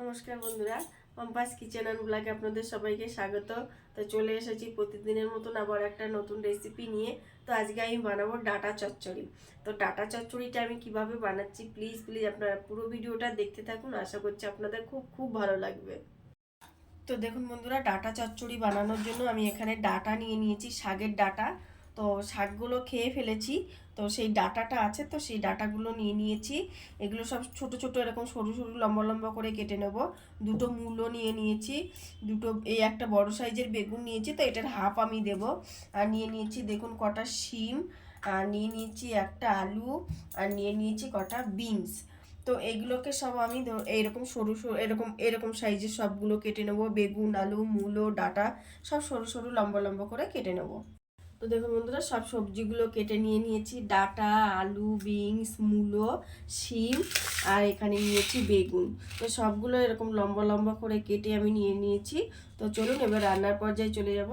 নমস্কার বন্ধুরা, পম্পাস kitchen and ব্লগে আপনাদের সবাইকে স্বাগত। তো চলে এসেছি প্রতিদিনের মতন আবার একটা নতুন রেসিপি নিয়ে। তো আজকে আমি বানাবো ডাটা চচ্চড়ি। তো ডাটা চচ্চড়িটা আমি কীভাবে বানাচ্ছি প্লিজ প্লিজ আপনারা পুরো ভিডিওটা দেখতে থাকুন। আশা করছি আপনাদের খুব খুব ভালো লাগবে। তো দেখুন বন্ধুরা, ডাটা চচ্চড়ি বানানোর জন্য আমি এখানে ডাটা নিয়ে নিয়েছি, শাকের ডাটা। তো শাকগুলো খেয়ে ফেলেছি। তো সেই ডাটাটা আছে, তো সেই ডাটাগুলো নিয়ে নিয়েছি। এগুলো সব ছোট ছোট এরকম সরু সরু, লম্বা লম্বা করে কেটে নেব। দুটো মূলো নিয়ে নিয়েছি, দুটো এই একটা বড় সাইজের বেগুন নিয়েছি, তো এটার হাফ আমি দেব। আর নিয়ে নিয়েছি দেখুন কটা শিম, আর নিয়ে নিয়েছি একটা আলু, আর নিয়ে নিয়েছি কটা বিনস। তো এইগুলোকে সব আমি এইরকম সরু সরু, এরকম এরকম সাইজের সবগুলো কেটে নেব। বেগুন, আলু, মূলো, ডাটা সব সরু সরু, লম্বা লম্বা করে কেটে নেব। তো দেখুন বন্ধুরা, সব সবজিগুলো কেটে নিয়ে নিয়েছি। ডাটা, আলু, বিনস, মূলো, শিম আর এখানে নিয়েছি বেগুন। তো সবগুলো এরকম লম্বা লম্বা করে কেটে আমি নিয়ে নিয়েছি। তো চলুন এবার রান্নার পর্যায়ে চলে যাব।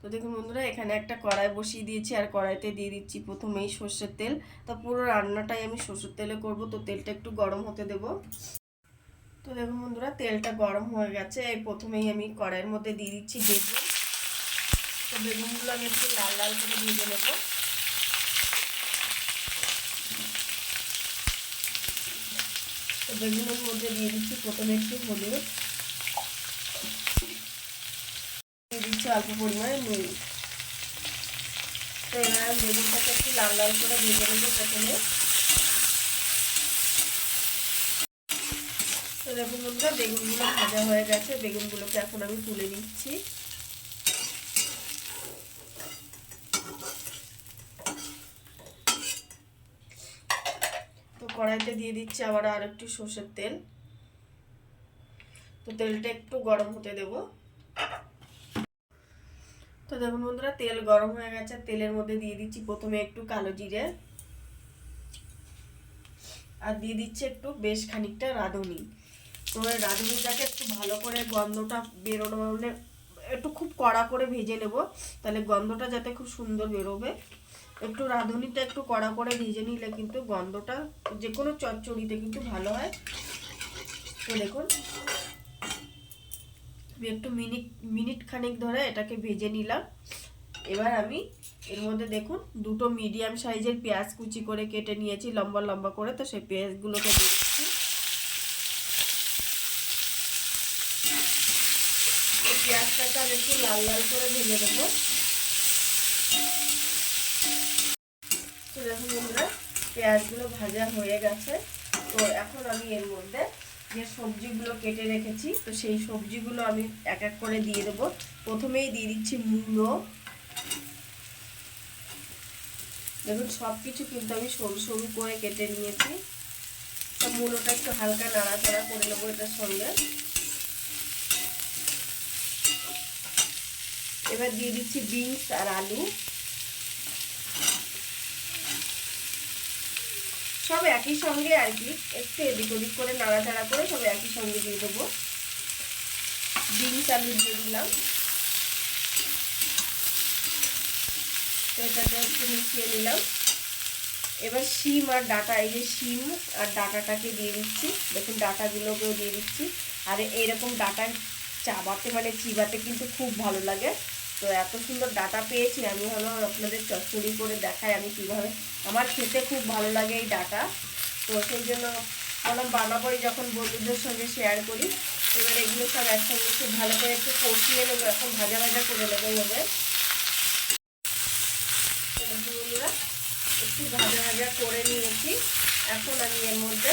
তো দেখুন বন্ধুরা, এখানে একটা কড়াই বসিয়ে দিয়েছি আর কড়াইতে দিয়ে দিচ্ছি প্রথমেই সর্ষের তেল। তো পুরো রান্নাটাই আমি সর্ষের তেলে করব, তো তেলটা একটু গরম হতে দেব। তো দেখুন বন্ধুরা, তেলটা গরম হয়ে গেছে। এই প্রথমেই আমি কড়াইয়ের মধ্যে দিয়ে দিচ্ছি বেগুন। তো বেগুনগুলো আমি একটু লাল লাল করে ভেজে নেব। তো বেগুনের মধ্যে দিয়ে দিচ্ছি প্রথমে একটু হলুদ। দিয়ে দিচ্ছি অল্প পরিমাণে নুন। তো এবার বেগুনটাকে একটু লাল লাল করে ভেজে নেব প্রথমে। তো দেখুন বন্ধুরা, বেগুনগুলো ভাজা হয়ে গেছে। বেগুনগুলোকে এখন আমি তুলে নিচ্ছি তো কড়াইতে দিয়ে দিচ্ছি আবার আর একটু সর্ষের তেল। তো তেলটা একটু গরম হতে দেব। তো দেখুন বন্ধুরা, তেল গরম হয়ে গেছে। তেলের মধ্যে দিয়ে দিচ্ছি প্রথমে একটু কালো জিরে। আর দিয়ে দিচ্ছে একটু বেশ খানিকটা রাঁধুনি। তো রাঁধুনিটাকে একটু ভালো করে গন্ধটা বেরোনো মানে একটু খুব কড়া করে ভেজে নেব। তাহলে গন্ধটা যাতে খুব সুন্দর বেরোবে। একটু রাঁধুনিটা একটু কড়া করে ভেজে নিলে কিন্তু গন্ধটা যে কোনো চচ্চড়িতে কিন্তু ভালো হয়। তো দেখুন আমি একটু মিনিট মিনিট খানিক ধরে এটাকে ভেজে নিলাম। এবার আমি এর মধ্যে দেখুন, দুটো মিডিয়াম সাইজের পেঁয়াজ কুচি করে কেটে নিয়েছি, লম্বা লম্বা করে। তো সেই পেঁয়াজগুলোকে দিচ্ছি। পেঁয়াজটাকে আমি একটু লাল লাল করে ভেজে দেবো তো দেখুন বন্ধুরা, পেঁয়াজগুলো ভাজা হয়ে গেছে। তো এখন আমি এর মধ্যে যে সবজিগুলো কেটে রেখেছি, তো সেই সবজিগুলো আমি এক এক করে দিয়ে দেবো। প্রথমেই দিয়ে দিচ্ছি মূলো। দেখুন সব কিছু কিন্তু আমি সরু সরু করে কেটে নিয়েছি। মূলোটা একটু হালকা নাড়াচাড়া করে নেব এটার সঙ্গে। এবার দিয়ে দিচ্ছি বিনস আর আলু। সব একই সঙ্গে আর কি, একটু এদিক ওদিক করে নাড়াচাড়া করে সব একই সঙ্গে দিয়ে দেবো। বিনস আলু দিয়ে দিলাম। এটাকে একটু মিশিয়ে নিলাম। এবার শিম আর ডাটা, এই যে শিম আর ডাটাটাকে দিয়ে দিচ্ছি। দেখুন, ডাটাগুলোকেও দিয়ে দিচ্ছি। আর এইরকম ডাটা চাবাতে মানে চিবাতে কিন্তু খুব ভালো লাগে। তো এত সুন্দর ডাটা পেয়েছি, আমি হলো আপনাদের চচ্চড়ি করে দেখাই আমি কীভাবে। আমার খেতে খুব ভালো লাগে এই ডাটা। তো সেই জন্য বললাম বানাবোই যখন বন্ধুদের সঙ্গে শেয়ার করি। এবার এগুলো সব একসঙ্গে খুব ভালো করে একটু কষিয়ে নেব, এখন ভাজা ভাজা করে নেব বন্ধুরা, একটু ভাজা ভাজা করে নিয়েছি। এখন আমি এর মধ্যে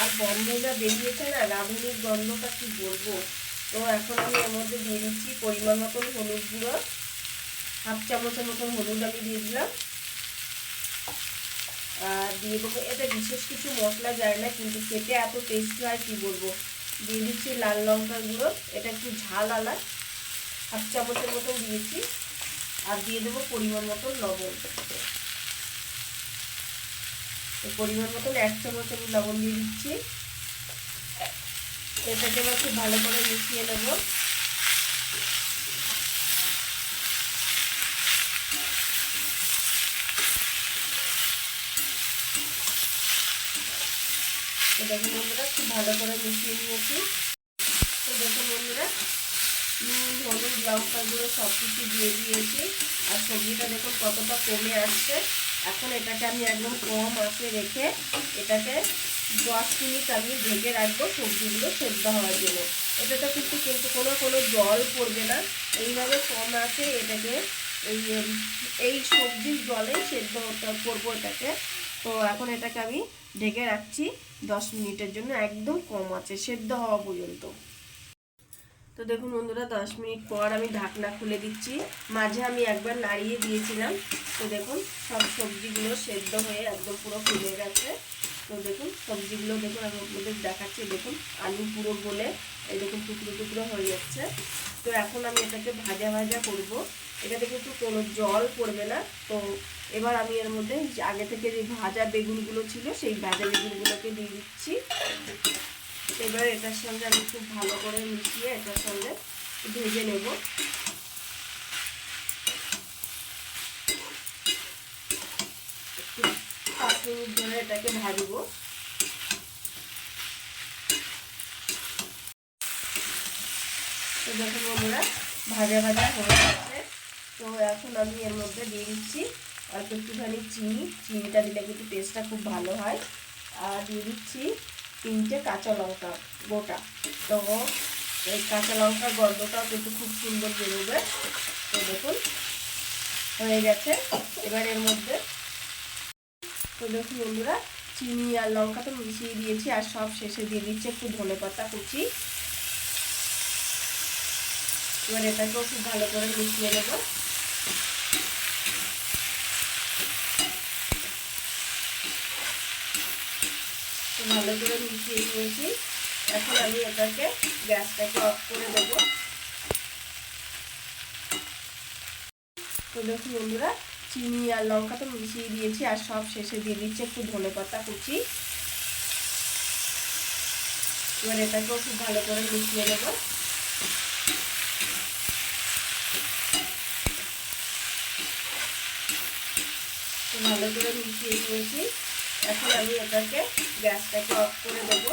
আর গন্ধ যা বেরিয়েছে না, রাঁধুনির গন্ধটা কি বলব? তো এখন আমি এর মধ্যে দিয়ে দিচ্ছি পরিমাণ মতন হলুদ গুঁড়ো। হাফ চামচের মতন হলুদ আমি দিয়ে দিলাম। আর দিয়ে দেবো, এতে বিশেষ কিছু মশলা যায় না, কিন্তু খেতে এত টেস্ট হয়, কি বলব? দিয়ে দিচ্ছি লাল লঙ্কা গুঁড়ো, এটা একটু ঝাল আলা হাফ চামচের মতন দিয়েছি। আর দিয়ে দেবো পরিমাণ মতন লবণ। পরিমাণ মতন এক চামচ আমি লবণ দিয়ে দিচ্ছি। এটাকে এবার খুব ভালো করে মিশিয়ে নেব। এটাকে বন্ধুরা খুব ভালো করে মিশিয়ে নিয়েছি। তো দেখুন বন্ধুরা, নুন, হলুদ লঙ্কাগুলো সব কিছু দিয়ে দিয়েছি। আর সবজিটা দেখুন কতটা কমে আসছে। এখন এটাকে আমি একদম কম আঁচে রেখে এটাকে দশ মিনিট আমি ঢেকে রাখব সবজিগুলো সেদ্ধ হওয়ার জন্য। এটাতে কিন্তু কিন্তু কোনো কোনো জল পড়বে না। এইভাবে কম আছে এটাকে, এই এই সবজির জলে সেদ্ধ করব এটাকে। তো এখন এটাকে আমি ঢেকে রাখছি দশ মিনিটের জন্য, একদম কম আছে, সেদ্ধ হওয়া পর্যন্ত। তো দেখুন বন্ধুরা, দশ মিনিট পর আমি ঢাকনা খুলে দিচ্ছি। মাঝে আমি একবার নাড়িয়ে দিয়েছিলাম। তো দেখুন, সব সবজিগুলো সেদ্ধ হয়ে একদম পুরো ফুলে গেছে। তো দেখুন, সবজিগুলো দেখুন, আমি আপনাদের দেখাচ্ছি, দেখুন, আলু পুরো গলে এরকম টুকরো টুকরো হয়ে যাচ্ছে। তো এখন আমি এটাকে ভাজা ভাজা করব। এটাতে কিন্তু কোনো জল পড়বে না। তো এবার আমি এর মধ্যে আগে থেকে যে ভাজা বেগুনগুলো ছিল, সেই ভাজা বেগুনগুলোকে দিয়ে দিচ্ছি। এবার এটার সঙ্গে আমি খুব ভালো করে মিশিয়ে এটার সঙ্গে ভেজে নেব একটু মিনিট ধরে এটাকে ভাজবো। তো দেখুন বন্ধুরা, ভাজা ভাজা হয়ে গেছে। তো এখন আমি এর মধ্যে দিয়ে দিচ্ছি অল্প একটুখানি চিনি। চিনিটা দিলে কিন্তু টেস্টটা খুব ভালো হয়। আর দিয়ে দিচ্ছি তিনটে কাঁচা লঙ্কা গোটা। তো এই কাঁচা লঙ্কার গন্ধটাও কিন্তু খুব সুন্দর বেরোবে। তো দেখুন, হয়ে গেছে। এবার এর মধ্যে তো দেখুন বন্ধুরা, চিনি আর লঙ্কা তো মিশিয়ে দিয়েছি আর সব শেষে দিয়ে দিচ্ছি একটু ধনে পাতা কুচি। এবার এটাকেও খুব ভালো করে মিশিয়ে নেব। ভালো করে মিশিয়ে নিয়েছি। এখন আমি এটাকে গ্যাসটাকে অফ করে দেব। তো দেখুন বন্ধুরা চিনি আর লঙ্কা তো মিশিয়ে দিয়েছি আর সব শেষে দিয়ে দিচ্ছি একটু ধনে পাতা কুচি। এবার এটাকেও খুব ভালো করে মিশিয়ে নেব। ভালো করে মিশিয়ে নিয়েছি। এখন আমি এটাকে গ্যাসটাকে অফ করে দেবো।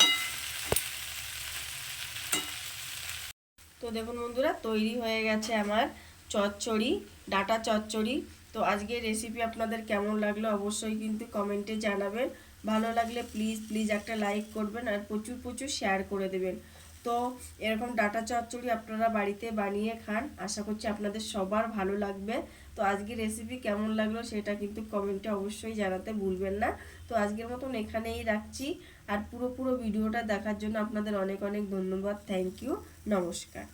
তো দেখুন বন্ধুরা, তৈরি হয়ে গেছে আমার চচ্চড়ি, ডাটা চচ্চড়ি। তো আজকের রেসিপি আপনাদের কেমন লাগল অবশ্যই কিন্তু কমেন্টে জানাবেন। ভালো লাগলে প্লিজ প্লিজ একটা লাইক করবেন আর প্রচুর প্রচুর শেয়ার করে দেবেন। তো এরকম ডাটা চচ্চড়ি আপনারা বাড়িতে বানিয়ে খান, আশা করছি আপনাদের সবার ভালো লাগবে। তো আজকে রেসিপি কেমন লাগল সেটা কিন্তু কমেন্টে অবশ্যই জানাতে ভুলবেন না। তো আজকের মতন এখানেই রাখছি আর পুরো পুরো ভিডিওটা দেখার জন্য আপনাদের অনেক অনেক ধন্যবাদ। থ্যাংক ইউ নমস্কার।